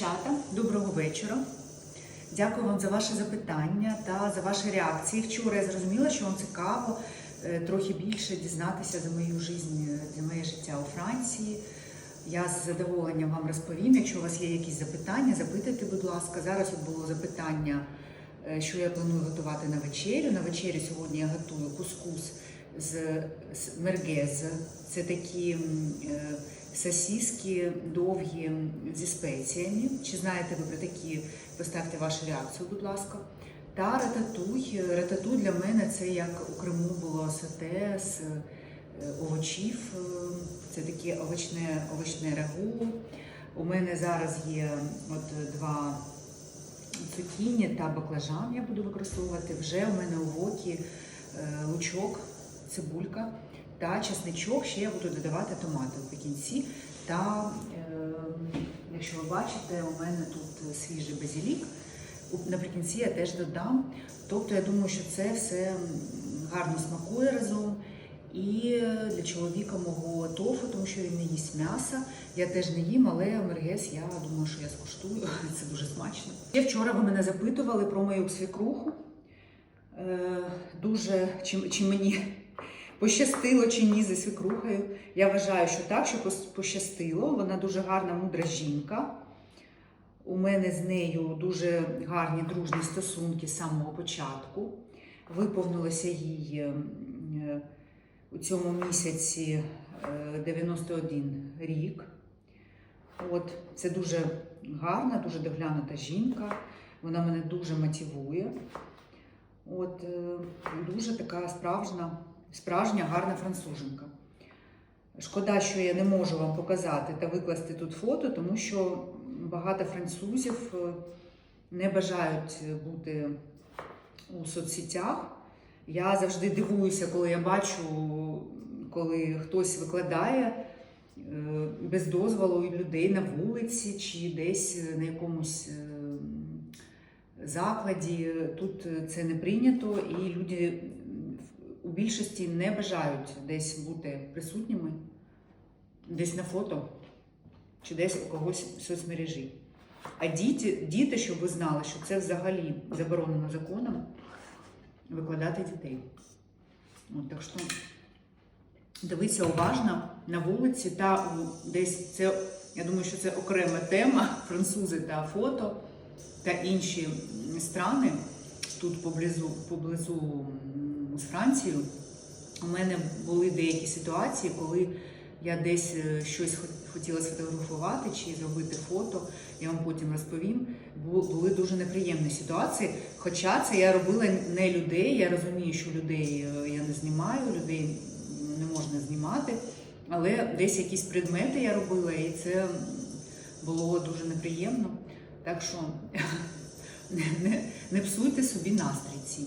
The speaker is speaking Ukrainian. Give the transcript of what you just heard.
Дівчата, доброго вечора. Дякую вам за ваші запитання та за ваші реакції. Вчора я зрозуміла, що вам цікаво е, трохи більше дізнатися за мою життя, за моє життя у Франції. Я з задоволенням вам розповім. Якщо у вас є якісь запитання, запитуйте, будь ласка. Зараз от було запитання, е, що я планую готувати на вечерю. На вечерю сьогодні я готую кускус з, з мергез. Це такі е, сосиски довгі зі спеціями. Чи знаєте ви про такі? Поставте вашу реакцію, будь ласка. Та рататуй. Рататуй для мене це як у Криму було сате з е, овочів. Е, Це таке овочне, овочне рагу. У мене зараз є от два цукіні та баклажан я буду використовувати. Вже у мене у вокі лучок, цибулька та чесничок. Ще я буду додавати томати в кінці. Та, е, якщо ви бачите, у мене тут свіжий базилік. Наприкінці я теж додам. Тобто я думаю, що це все гарно смакує разом. І для чоловіка мого тофу, тому що він не їсть м'яса. Я теж не їм, але мергес я думаю, що я скуштую. Це дуже смачно. Ще вчора ви мене запитували про мою свекруху. Е, Дуже чи, чи мені пощастило чи ні зі свекрухою. Я вважаю, що так, що пощастило. Вона дуже гарна, мудра жінка. У мене з нею дуже гарні дружні стосунки з самого початку. Виповнилося їй е, е, у цьому місяці е, 91 рік. От, це дуже гарна, дуже доглянута жінка. Вона мене дуже мотивує. От, е, дуже така справжня, справжня гарна француженка. Шкода, що я не можу вам показати та викласти тут фото, тому що багато французів е, не бажають бути у соцсетях. Я завжди дивуюся, коли я бачу, коли хтось викладає е, без дозволу людей на вулиці чи десь на якомусь е, закладі. Тут це не прийнято, і люди у більшості не бажають десь бути присутніми, десь на фото чи десь у когось в соцмережі. А діти, діти, щоб ви знали, що це взагалі заборонено законом викладати дітей. От, так що дивіться уважно на вулиці та у- десь це, я думаю, що це окрема тема французи та фото та інші страни тут поблизу, поблизу з Францією. У мене були деякі ситуації, коли я десь е, щось хотіла сфотографувати чи зробити фото, я вам потім розповім. Були дуже неприємні ситуації. Хоча це я робила не людей. Я розумію, що людей е, я не знімаю, людей не можна знімати. Але десь якісь предмети я робила, і це було дуже неприємно. Так що не, не, не псуйте собі настрій цим.